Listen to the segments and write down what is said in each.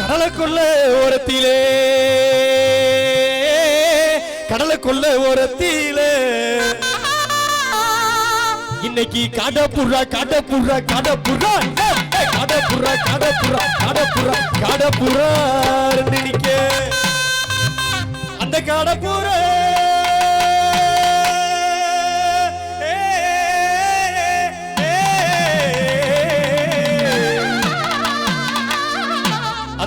கடலைக்குள்ள ஓரத்திலே. கடலைக்குள்ள ஓரத்திலே. இன்னைக்கு கடப்புறா கடப்புறா கடப்புறா கடப்புறா கடப்புறா கடப்புறா கடப்புறா நினைக்க அந்த கடப்புறா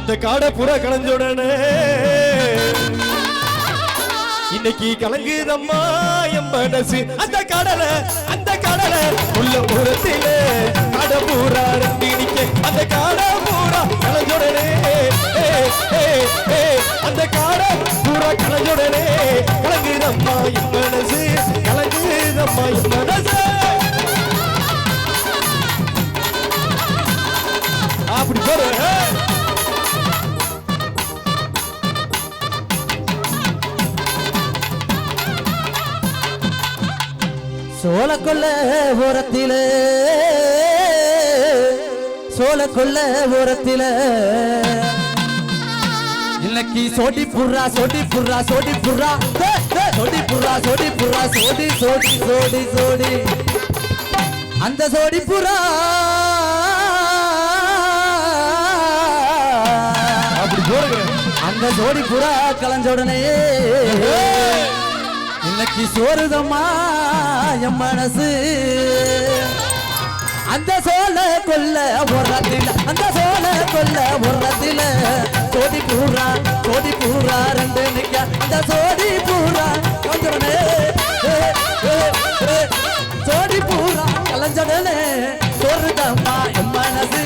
அந்த காடை புற களைஞ்ச உடனே இன்னைக்கு கலங்குதம்மா என் மனசு. அந்த கடலை அந்த கடலை உள்ள புறத்திலே கட பூரா ரெண்டு நிக்க அந்த காடை பூரா களைஞ்சுடனே அந்த காடை பூரா களைஞ்சுடனே சோழ கொள்ள ஓரத்தில. சோழ கொள்ள ஓரத்தில. இன்னைக்கு சோடி புர்ரா சோடி புர்ரா சோடி புர்ரா சோட்டி சோடி புர்ரா சோடி புர்ரா சோடி சோடி சோடி சோடி அந்த சோடி புறா அப்படி போடுங்க. அந்த சோடி புறா கலஞ்ச உடனே இன்னைக்கு சோறுதம்மா என் மனசு. அந்த சோழ கொல்ல உரத்தில் அந்த சோழ கொல்ல உரத்தில் கோடி பூரா கோடி பூரா ரெண்டு நிக்க. அந்த சோடி பூரா கொஞ்சமே சோடி பூரா கலைஞ்சடனே சோறுதம்மா என் மனசு.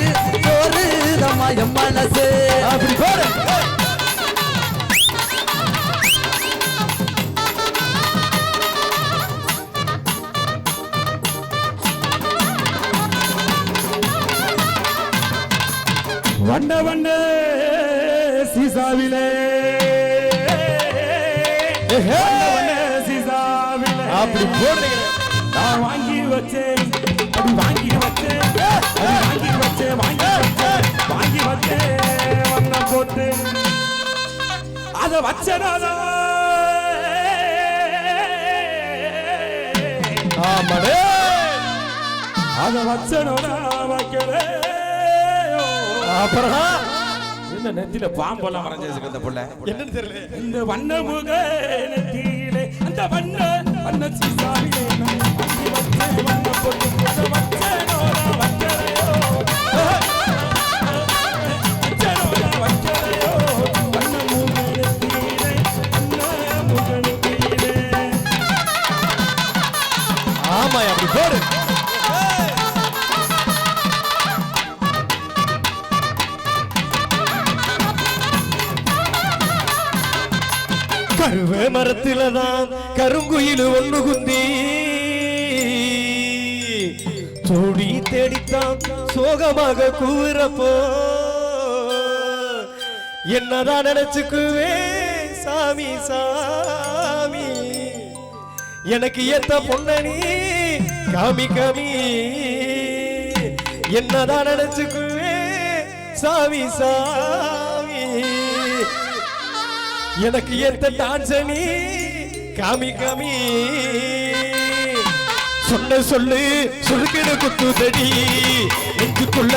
சீசாவிலே வண்ண சீசாவிலே. அப்படி போடுங்க நான் வாங்கி வச்சேன். அப்படி வாங்கி வச்சேன். வாங்கி வச்சேன். வாங்கி வச்சேன். வாங்கி வச்சேன். வண்ண போட்டு. அத வச்சனால. ஆமாடே. அத வச்சனோட வைக்கலே அப்புறம்? என்ன நெத்தில பாம்பெல்லாம் மறைஞ்சிருக்கு இந்த புள்ள என்னன்னு தெரியல இந்த வண்ண முக நெத்தியிலே அந்த வண்ண வண்ண சீசாவிலே வண்ண போட்டு வண்ண முக நெத்தியிலே வண்ண முக நெத்தியிலே. ஆமா அப்படி போடு. கருவே மரத்தில்தான் கருங்குயில் ஒன்று குந்தி. ஜோடி தேடித்தான் சோகமாக கூறப்போ என்னதான் நினைச்சுக்குவே சாமி சாமி. எனக்கு ஏத்த பொன்னணி காமி காமி என்னதான் நினைச்சுக்குவே சாமி சாமி. எனக்கு ஏத்த டான்சனி காமி காமி. சொன்ன சொல்லு சுருக்கின குத்துதடி. நெஞ்சுக்குள்ள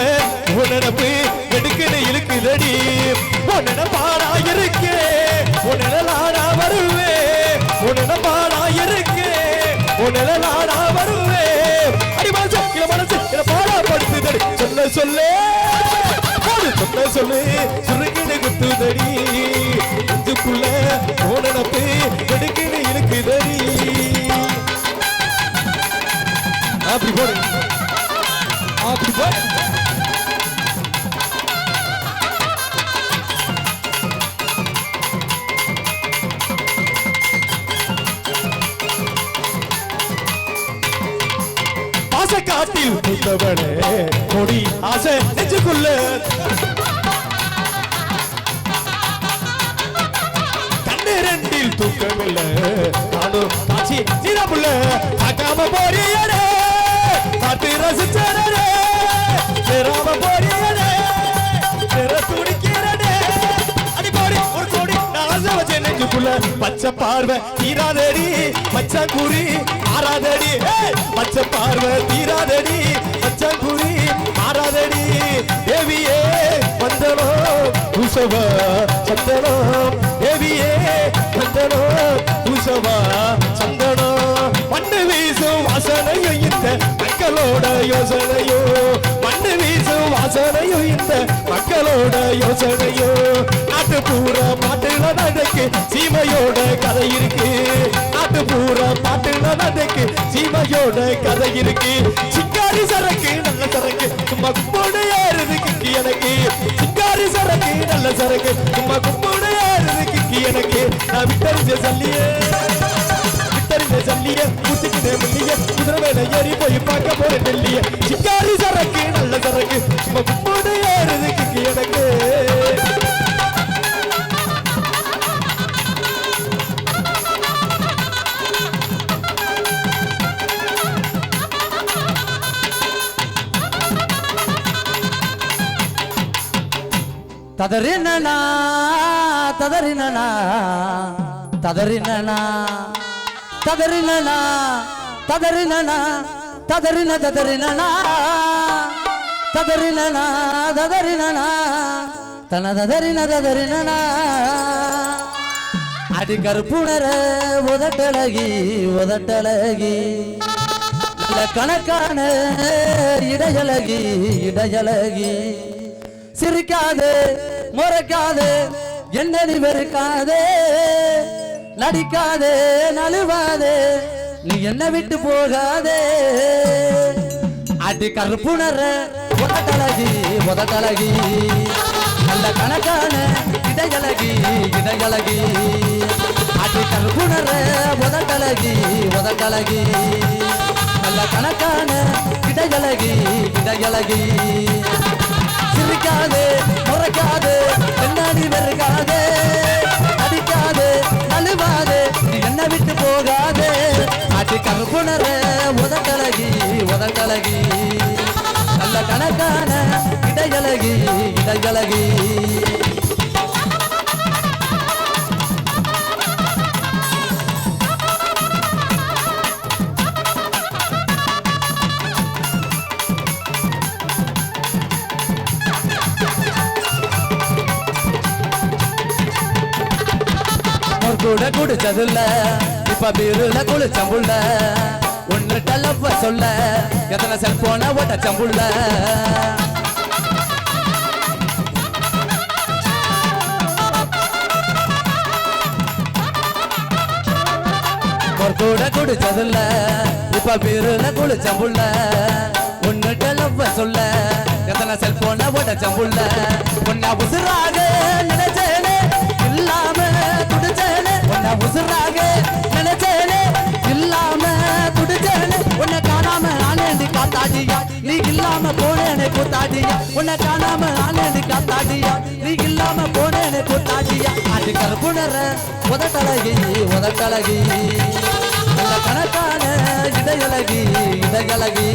உணரப்பு எடுக்கிற இழுக்குதடி. உன்னட பாடா இருக்கே உன்னட லாடா வருவே. உன்னட பாடா இருக்கே உன்னட லாடா வருவே. அடி மனசு இல மனசு இல பாடா படுத்துதடி. சொன்ன சொல்லு. சொன்ன சொல்லு சுருக்கின குத்துதடி. நாட்டில் புத்தவனே கொடி ஆசை நெஞ்சுக்குள்ள. கண்ணிரண்டில் தூக்கமில்ல நானும் காட்சி நிறமுள்ள காக்காம போறியடே பார்த்து ரசிச்சடே சிறாம போறிய பச்சை பார்வை தீராதடி பச்சை குறி ஆறாதடி. பச்சை பார்வை தீராதடி பச்சை குறி ஆறாதடி. தேவியே வந்தனோ உசவா சந்தனோ. தேவியே வந்தனோ உசவா சந்தனோ. மண்ணு வீசும் வாசனையும் இந்த மக்களோட யோசனையோ. மக்களோட யோசனையோ நாட்டு பூரா பாட்டுல நடக்கு சீமையோட கதை இருக்கு. நாட்டு பூரா பாட்டுல நடக்கு சீமையோட கதை இருக்கு. சிங்காரி சரக்கு நல்ல சரக்கு சும்மா கும்போடு ஏறுது கிக்கி எனக்கு. சிங்காரி சரக்கு நல்ல சரக்கு சும்மா கும்போடு ஏறுது கிக்கி எனக்கு. நான் விட்டறிஞ்ச சொல்லியே விட்டறிஞ்ச சொல்லியே குத்திக்கிட்டே முள்ளிய குதிரை வேலை ஏறி போய் பார்க்க போறேன் நெல்லிய சிங்காரி சரக்கு நல்ல சரக்கு சும்மா ததறினா ததறினா ததறினா ததறினா ததறினா ததறின ததறினா ததறினா ததறினா தன ததறின ததறினா அடி கருப்புணர உதட்டழகி உதட்டழகி நல்ல கணக்கான இடையழகி இடையழகி. சிரிக்காது முறைக்காது என்ன நீ வெறுக்காதே நடிக்காதே நழுவாதே நீ என்ன விட்டு போகாதே. அடி கருப்புணர உதட்டழகி உதட்டழகி நல்ல கணக்கான இடையழகி இடையழகி. அடி கருப்புணர உதட்டழகி உதட்டழகி நல்ல கணக்கான இடையழகி இடையழகி. சிரிக்காது முறைக்காது என்னாடி வெறுக்காதே. அடிக்காது நழுவாதே என்ன விட்டு போகாது. அடி கருப்புணர உதட்டழகி உதட்டழகி. நல்ல கணக்கான இடையழகி இடையழகி. கூட குடிச்சதுல்ல. இப்ப பீருல குளிச்சம்புள்ள. ஒன்னு டல்லப்ப சொல்ல எத்தனை செல்போன ஓட்ட சம்புள்ள ஒரு கூட குடிச்சதுல்ல. இப்ப பீருல குளிச்சம்புள்ள. ஒன்னு டல்லப்ப சொல்ல எத்தனை செல்போன ஓட்ட சம்புள்ள உன்னை உசுராக நினைச்சேனே இல்லாம துடிச்சேனே உன்னை உசுராக நினைச்சேனே. இல்லாம துடிச்சேனே. உன்னை காணாம ஆனேண்டி காத்தாடியா. நீ இல்லாம போனேனே கூத்தாடியா. உன்னை காணாம ஆனேண்டி காத்தாடியா. நீ இல்லாம போனேனே கூத்தாடியா. அது கருப்புணர உதட்டழகி உதட்டழகி. நல்ல கணக்கான இடையழகி இடையழகி.